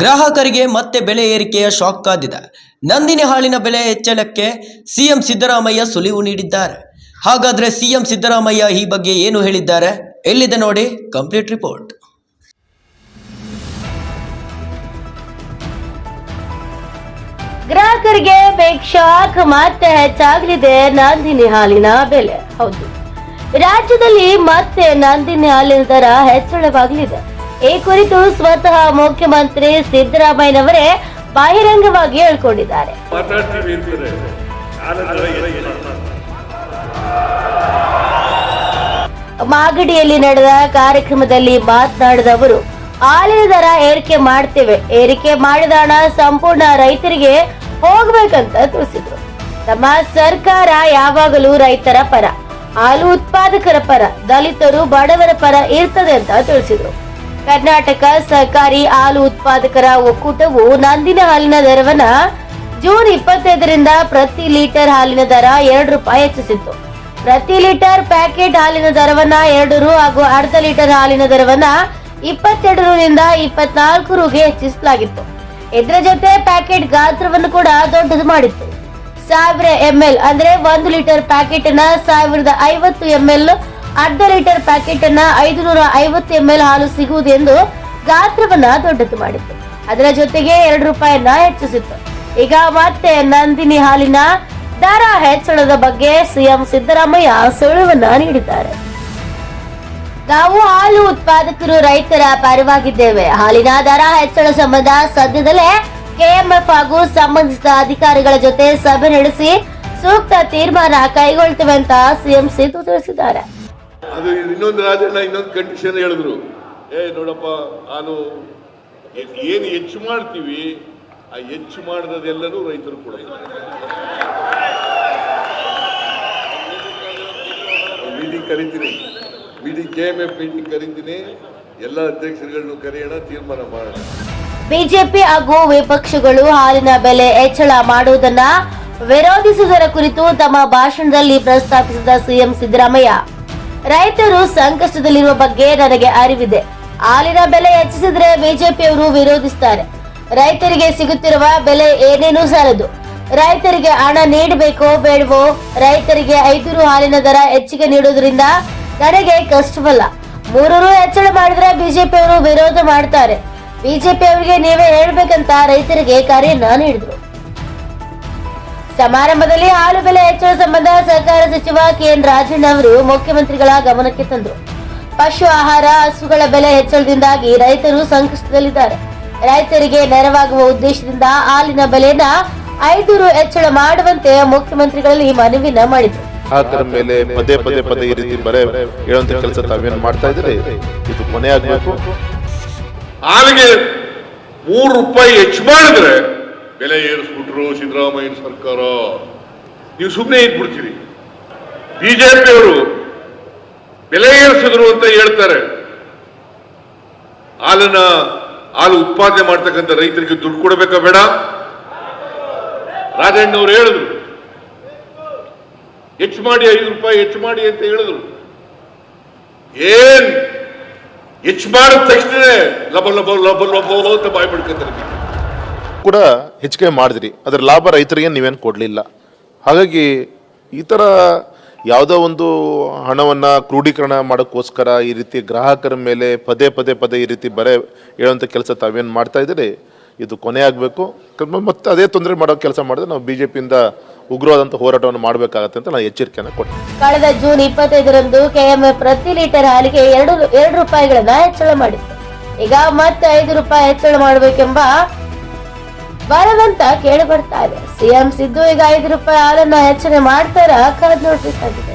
ಗ್ರಾಹಕರಿಗೆ ಮತ್ತೆ ಬೆಲೆ ಏರಿಕೆಯ ಶಾಕ್ ಕಾದಿದೆ. ನಂದಿನಿ ಹಾಲಿನ ಬೆಲೆ ಹೆಚ್ಚಳಕ್ಕೆ ಸಿಎಂ ಸಿದ್ದರಾಮಯ್ಯ ಸುಳಿವು ನೀಡಿದ್ದಾರೆ. ಹಾಗಾದ್ರೆ ಸಿಎಂ ಸಿದ್ದರಾಮಯ್ಯ ಈ ಬಗ್ಗೆ ಏನು ಹೇಳಿದ್ದಾರೆ? ಎಲ್ಲಿದೆ ನೋಡಿ ಕಂಪ್ಲೀಟ್ ರಿಪೋರ್ಟ್ ಗ್ರಾಹಕರಿಗೆ ಬಿಗ್ ಶಾಕ್ ಮತ್ತೆ ಹೆಚ್ಚಾಗಲಿದೆ ನಂದಿನಿ ಹಾಲಿನ ಬೆಲೆ. ಹೌದು. ರಾಜ್ಯದಲ್ಲಿ ಮತ್ತೆ ನಂದಿನಿ ಹಾಲಿನ ದರ ಹೆಚ್ಚಳವಾಗಲಿದೆ. ಈ ಕುರಿತು ಸ್ವತಃ ಮುಖ್ಯಮಂತ್ರಿ ಸಿದ್ದರಾಮಯ್ಯನವರೇ ಬಹಿರಂಗವಾಗಿ ಹೇಳ್ಕೊಂಡಿದ್ದಾರೆ? ಮಾಗಡಿಯಲ್ಲಿ ನಡೆದ ಕಾರ್ಯಕ್ರಮದಲ್ಲಿ ಮಾತನಾಡಿದ ಅವರು ಹಾಲಿನ ದರ ಏರಿಕೆ ಮಾಡ್ತೇವೆ. ಏರಿಕೆ ಮಾಡಿದ ಹಣ ಸಂಪೂರ್ಣ ರೈತರಿಗೆ ಹೋಗ್ಬೇಕಂತ ತಿಳಿಸಿದ್ರು. ನಮ್ಮ ಸರ್ಕಾರ ಯಾವಾಗಲೂ ರೈತರ ಪರ, ಹಾಲು ಉತ್ಪಾದಕರ ಪರ, ದಲಿತರು ಬಡವರ ಪರ ಇರ್ತದೆ ಅಂತ ತಿಳಿಸಿದ್ರು. ಕರ್ನಾಟಕ ಸಹಕಾರಿ ಹಾಲು ಉತ್ಪಾದಕರ ಒಕ್ಕೂಟವು ನಂದಿನ ಹಾಲಿನ ದರವನ್ನ ಜೂನ್ ಇಪ್ಪತ್ತೈದರಿಂದ ಪ್ರತಿ ಲೀಟರ್ ಹಾಲಿನ ದರ ಎರಡು ರೂಪಾಯಿ ಹೆಚ್ಚಿಸಿತ್ತು. ಪ್ರತಿ ಲೀಟರ್ ಪ್ಯಾಕೆಟ್ ಹಾಲಿನ ದರವನ್ನ ಎರಡು ರು ಹಾಗೂ ಅರ್ಧ ಲೀಟರ್ ಹಾಲಿನ ದರವನ್ನ ಇಪ್ಪತ್ತೆರಡು ರಿಂದ ಇಪ್ಪತ್ನಾಲ್ಕು ರುಗೆ ಹೆಚ್ಚಿಸಲಾಗಿತ್ತು. ಇದರ ಜೊತೆ ಪ್ಯಾಕೆಟ್ ಗಾತ್ರವನ್ನು ಕೂಡ ದೊಡ್ಡದು ಮಾಡಿತ್ತು. ಸಾವಿರ ಎಂಎಲ್ ಅಂದ್ರೆ ಒಂದು ಲೀಟರ್ ಪ್ಯಾಕೆಟ್ ಅನ್ನ ಸಾವಿರದ ಐವತ್ತು ಎಂಎಲ್ ಅರ್ಧ ಲೀಟರ್ ಪ್ಯಾಕೆಟ್ ಅನ್ನ ಐದುನೂರ ಐವತ್ತು ಎಂಎಲ್ ಹಾಲು ಸಿಗುವುದು ಎಂದು ಗಾತ್ರವನ್ನ ದೊಡ್ಡದು ಮಾಡಿತ್ತು. ಅದರ ಜೊತೆಗೆ ಎರಡು ರೂಪಾಯಿಯನ್ನ ಹೆಚ್ಚಿಸಿತ್ತು. ಈಗ ಮತ್ತೆ ನಂದಿನಿ ಹಾಲಿನ ದರ ಹೆಚ್ಚಳದ ಬಗ್ಗೆ ಸಿಎಂ ಸಿದ್ದರಾಮಯ್ಯ ಸುಳಿವನ್ನ ನೀಡಿದ್ದಾರೆ. ನಾವು ಹಾಲು ಉತ್ಪಾದಕರು ರೈತರ ಪರವಾಗಿದ್ದೇವೆ. ಹಾಲಿನ ದರ ಹೆಚ್ಚಳ ಸಂಬಂಧ ಸದ್ಯದಲ್ಲೇ ಕೆಎಂಎಫ್ ಹಾಗೂ ಸಂಬಂಧಿಸಿದ ಅಧಿಕಾರಿಗಳ ಜೊತೆ ಸಭೆ ನಡೆಸಿ ಸೂಕ್ತ ತೀರ್ಮಾನ ಕೈಗೊಳ್ತೇವೆ ಅಂತ ಸಿಎಂ ಸಿದ್ದು ತಿಳಿಸಿದ್ದಾರೆ. ಅದು ಇನ್ನೊಂದು ರಾಜಣ್ಣ, ಇನ್ನೊಂದು ಕಂಡೀಷನ್ ಹೇಳಿದ್ರು. ಏ, ನೋಡಪ್ಪ, ನಾನು ಏನು ಹೆಚ್ಚು ಮಾಡ್ತೀವಿ, ಆ ಹೆಚ್ಚು ಮಾಡಿದದೆಲ್ಲನೂ ರೈತರು ಕೂಡ ಮೀಟಿಂಗ್ ಕರಿತೀನಿ. Meeting K M F meeting ಕರಿತೀನಿ. ಎಲ್ಲ ಅಧ್ಯಕ್ಷರುಗಳನ್ನು ಕರೆಯೋಣ, ತೀರ್ಮಾನ ಮಾಡೋಣ. ಬಿಜೆಪಿ ಹಾಗೂ ವಿಪಕ್ಷಗಳು ಹಾಲಿನ ಬೆಲೆ ಹೆಚ್ಚಳ ಮಾಡುವುದನ್ನ ವಿರೋಧಿಸುವುದರ ಕುರಿತು ತಮ್ಮ ಭಾಷಣದಲ್ಲಿ ಪ್ರಸ್ತಾಪಿಸಿದ ಸಿಎಂ ಸಿದ್ದರಾಮಯ್ಯ. ರೈತರು ಸಂಕಷ್ಟದಲ್ಲಿರುವ ಬಗ್ಗೆ ನನಗೆ ಅರಿವಿದೆ. ಹಾಲಿನ ಬೆಲೆ ಹೆಚ್ಚಿಸಿದ್ರೆ ಬಿಜೆಪಿಯವರು ವಿರೋಧಿಸುತ್ತಾರೆ ರೈತರಿಗೆ ಸಿಗುತ್ತಿರುವ ಬೆಲೆ ಏನೇನೂ ಸಾಲದು ರೈತರಿಗೆ ಹಣ ನೀಡಬೇಕೋ ಬೇಡವೋ ರೈತರಿಗೆ ಐದು ರು ಹಾಲಿನ ದರ ಹೆಚ್ಚಿಗೆ ನೀಡೋದ್ರಿಂದ ನನಗೆ ಕಷ್ಟವಲ್ಲ. ಮೂರು ಹೆಚ್ಚಳ ಮಾಡಿದ್ರೆ ಬಿಜೆಪಿಯವರು ವಿರೋಧ ಮಾಡ್ತಾರೆ. ಬಿಜೆಪಿ ಅವರಿಗೆ ನೀವೇ ಹೇಳ್ಬೇಕಂತ ರೈತರಿಗೆ ಕರೆಯನ್ನ ನೀಡಿದ್ರು ಸಮಾರಂಭದಲ್ಲಿ ಹಾಲು ಬೆಲೆ ಹೆಚ್ಚಳ ಸಂಬಂಧ ಸಹಕಾರ ಸಚಿವ ಕೆಎನ್ ರಾಜಣ್ಣ ಅವರು ಮುಖ್ಯಮಂತ್ರಿಗಳ ಗಮನಕ್ಕೆ ತಂದರು. ಪಶು ಆಹಾರ ಹಸುಗಳ ಬೆಲೆ ಹೆಚ್ಚಳದಿಂದಾಗಿ ರೈತರು ಸಂಕಷ್ಟದಲ್ಲಿದ್ದಾರೆ. ರೈತರಿಗೆ ನೆರವಾಗುವ ಉದ್ದೇಶದಿಂದ ಹಾಲಿನ ಬೆಲೆನ ಐದು ರು ಹೆಚ್ಚಳ ಮಾಡುವಂತೆ ಮುಖ್ಯಮಂತ್ರಿಗಳಲ್ಲಿ ಮನವಿನ ಮಾಡಿದರು. ಗ್ರಾಹಕರ ಮೇಲೆ ಪದೇ ಪದೇ ಪದೇ ಈ ರೀತಿ ಬರೆ ಹೇಳುವಂತ ಕೆಲಸ ತಾವೇನು ಮಾಡ್ತಾ ಇದ್ರೆ ಇದು ಕೊನೆ ಆಗ್ಬೇಕು ಹಾಲಿಗೆ ಮೂರು ರೂಪಾಯಿ ಹೆಚ್ಚು ಮಾಡಿದ್ರೆ ಬೆಲೆ ಏರಿಸ್ಬಿಟ್ರು ಸಿದ್ದರಾಮಯ್ಯ ಸರ್ಕಾರ. ನೀವು ಸುಮ್ಮನೆ ಇದ್ಬಿಡ್ತೀರಿ. ಬಿಜೆಪಿಯವರು ಬೆಲೆ ಏರಿಸಿದ್ರು ಅಂತ ಹೇಳ್ತಾರೆ. ಹಾಲನ್ನ, ಹಾಲು ಉತ್ಪಾದನೆ ಮಾಡ್ತಕ್ಕಂಥ ರೈತರಿಗೆ ದುಡ್ಡು ಕೊಡಬೇಕಾ ಬೇಡ? ರಾಜಣ್ಣವ್ರು ಹೇಳಿದ್ರು. ಹೆಚ್ಚು ಮಾಡಿ ಐದು ರೂಪಾಯಿ, ಹೆಚ್ಚು ಮಾಡಿ ಅಂತ ಹೇಳಿದ್ರು. ಏನ್? ಹೆಚ್ಚು ಮಾಡಿದ ತಕ್ಷಣ ಲಬ ಲಬ ಲಬ ಲಬ ಅಂತ ಬಾಯ್ ಬಿಡ್ಕೊತಾರೆ. ಕೂಡ ಹೆಚ್ಚಿಗೆ ಮಾಡಿದ್ರಿ. ಅದರ ಲಾಭ ರೈತರಿಗೆ ನೀವೇನು ಕೊಡಲಿಲ್ಲ. ಹಾಗಾಗಿ ಈ ಥರ ಯಾವುದೋ ಒಂದು ಹಣವನ್ನು ಕ್ರೋಢೀಕರಣ ಮಾಡೋಕ್ಕೋಸ್ಕರ ಈ ರೀತಿ ಗ್ರಾಹಕರ ಮೇಲೆ ಪದೇ ಪದೇ ಪದೇ ಈ ರೀತಿ ಬರೆ ಹೇಳುವಂಥ ಕೆಲಸ ತಾವೇನು ಮಾಡ್ತಾ ಇದ್ದೀರಿ? ಇದು ಕೊನೆ ಆಗಬೇಕು. ಮತ್ತೆ ಅದೇ ತೊಂದರೆ ಮಾಡೋ ಕೆಲಸ ಮಾಡಿದ್ರೆ ನಾವು ಬಿ ಜೆ ಪಿಯಿಂದ ಉಗ್ರವಾದಂಥ ಹೋರಾಟವನ್ನು ಮಾಡಬೇಕಾಗತ್ತೆ ಅಂತ ನಾನು ಎಚ್ಚರಿಕೆಯನ್ನು ಕೊಟ್ಟೆ ಕಳೆದ ಜೂನ್ ಇಪ್ಪತ್ತೈದರಂದು ಕೆಎಂಎ ಪ್ರತಿ ಲೀಟರ್ ಹಾಲಿಗೆ ಎರಡು ಎರಡು ರೂಪಾಯಿಗಳನ್ನ ಹೆಚ್ಚಳ ಮಾಡಿತ್ತು. ಈಗ ಮತ್ತೆ ಐದು ರೂಪಾಯಿ ಹೆಚ್ಚಳ ಮಾಡಬೇಕೆಂಬ ಬರವಂತ ಕೇಳಿ ಬರ್ತಾ ಇದೆ. ಸಿಎಂ ಸಿದ್ದು ಈಗ ಐದು ರೂಪಾಯಿ ಹಾಲನ್ನ ಹೆಚ್ಚನೆ ಮಾಡ್ತಾರ? ಕಾದ್ ನೋಡ್ಬೇಕಾಗಿದೆ.